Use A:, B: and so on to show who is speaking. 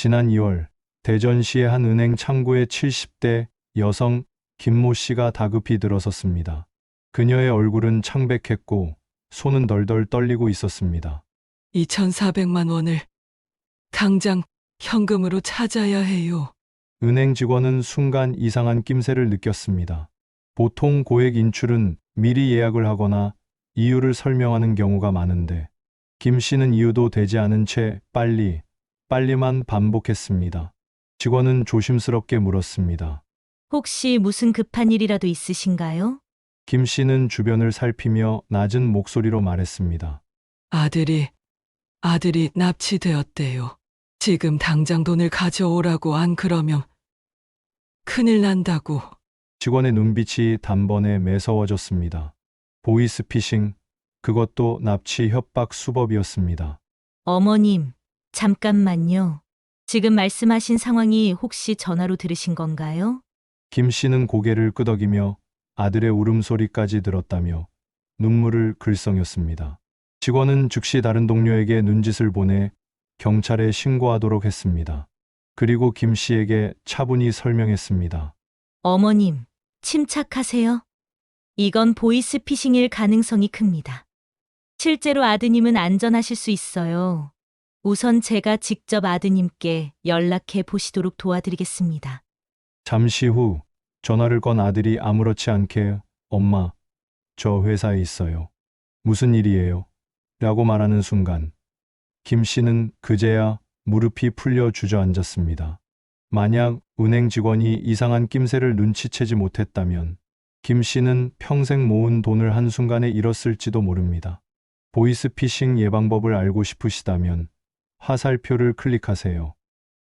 A: 지난 2월 대전시의 한 은행 창구에 70대 여성 김모 씨가 다급히 들어섰습니다. 그녀의 얼굴은 창백했고 손은 덜덜 떨리고 있었습니다.
B: 2,400만 원을 당장 현금으로 찾아야 해요.
A: 은행 직원은 순간 이상한 낌새를 느꼈습니다. 보통 고액 인출은 미리 예약을 하거나 이유를 설명하는 경우가 많은데 김 씨는 이유도 되지 않은 채 빨리, 빨리만 반복했습니다. 직원은 조심스럽게 물었습니다.
C: 혹시 무슨 급한 일이라도 있으신가요?
A: 김 씨는 주변을 살피며 낮은 목소리로 말했습니다.
B: 아들이, 아들이 납치되었대요. 지금 당장 돈을 가져오라고 안 그러면 큰일 난다고.
A: 직원의 눈빛이 단번에 매서워졌습니다. 보이스피싱, 그것도 납치 협박 수법이었습니다.
C: 어머님, 잠깐만요. 지금 말씀하신 상황이 혹시 전화로 들으신 건가요?
A: 김 씨는 고개를 끄덕이며 아들의 울음소리까지 들었다며 눈물을 글썽였습니다. 직원은 즉시 다른 동료에게 눈짓을 보내 경찰에 신고하도록 했습니다. 그리고 김 씨에게 차분히 설명했습니다.
C: 어머님, 침착하세요. 이건 보이스피싱일 가능성이 큽니다. 실제로 아드님은 안전하실 수 있어요. 우선 제가 직접 아드님께 연락해 보시도록 도와드리겠습니다.
A: 잠시 후 전화를 건 아들이 아무렇지 않게 엄마, 저 회사에 있어요. 무슨 일이에요? 라고 말하는 순간 김 씨는 그제야 무릎이 풀려 주저앉았습니다. 만약 은행 직원이 이상한 낌새를 눈치채지 못했다면 김 씨는 평생 모은 돈을 한순간에 잃었을지도 모릅니다. 보이스피싱 예방법을 알고 싶으시다면 화살표를 클릭하세요.